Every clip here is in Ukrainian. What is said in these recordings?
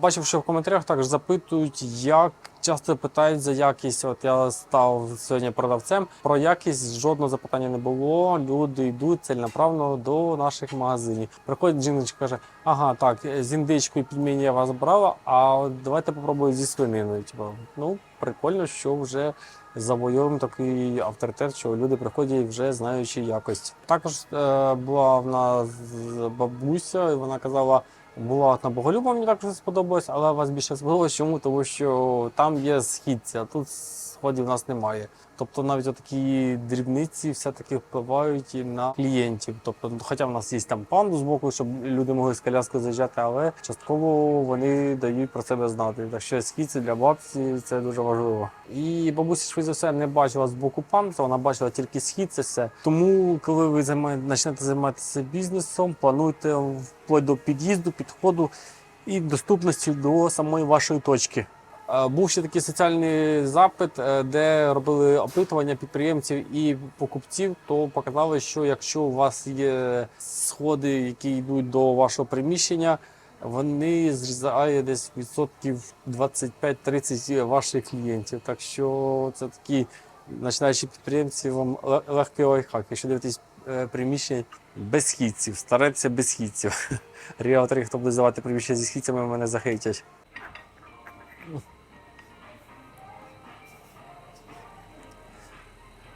Бачив, що в коментарях також запитують, як часто питають за якість. От я став сьогодні продавцем. Про якість жодного запитання не було. Люди йдуть цільноправно до наших магазинів. Приходить жіночка, каже: ага, так, з індичкою пельмені я вас брала, а давайте попробую зі свининою. Типу, ну прикольно, що вже завойовуємо такий авторитет, що люди приходять вже знаючи якість. Також е, була в нас бабуся, і вона казала. Була от на Боголюбова, мені також сподобалось, але вас більше сподобалось. Чому? Тому що там є східці, а тут сходів у нас немає. Тобто навіть такі дрібниці все-таки впливають і на клієнтів. Тобто, ну, хоча в нас є там панду з боку, щоб люди могли з коляскою заїжджати, але частково вони дають про себе знати. Так що східці для бабці це дуже важливо. І бабуся швидше за все не бачила з боку панду, вона бачила тільки схід, це все. Тому, коли ви займаєте, почнете займатися бізнесом, плануйте вплоть до під'їзду, підходу і доступності до самої вашої точки. Е, Був ще такий соціальний запит, е, де робили опитування підприємців і покупців. То показали, що якщо у вас є сходи, які йдуть до вашого приміщення, вони зрізають десь відсотків 25-30 ваших клієнтів. Так що це такі починаючі підприємці вам легкий лайфхак. Якщо дивитесь е, приміщення без східців, старайтеся без східців. Ріалтори, хто буде здавати приміщення зі східцями, мене захейтять.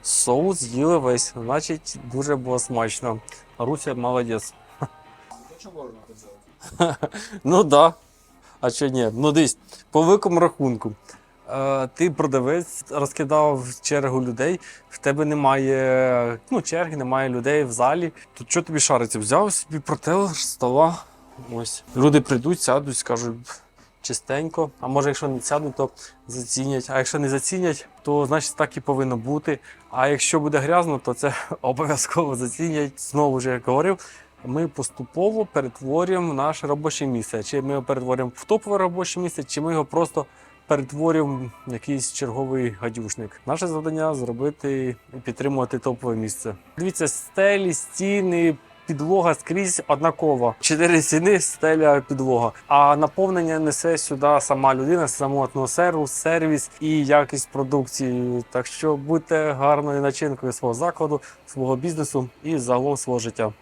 Соус з'їли весь, значить дуже було смачно. Руся молодець. ну да. А що ні? Ну дивись, по великому рахунку. Е, ти продавець розкидав чергу людей, в тебе немає ну, черги, немає людей в залі. То що тобі шариться? Взяв собі протел стола. Ось. Люди прийдуть, сядуть, скажуть чистенько. А може, якщо не сядуть, то зацінять. А якщо не зацінять, то значить так і повинно бути. А якщо буде грязно, то це обов'язково зацінять. Знову ж як говорив. Ми поступово перетворюємо наше робоче місце. Чи ми його перетворюємо в топове робоче місце, чи ми його просто перетворюємо якийсь черговий гадюшник. Наше завдання зробити і підтримувати топове місце. Дивіться, стелі, стіни. Підлога скрізь однакова. Чотири стіни, стеля, підлога. А наповнення несе сюди сама людина, саму атмосферу, сервіс і якість продукції. Так що будьте гарною начинкою свого закладу, свого бізнесу і загалом свого життя.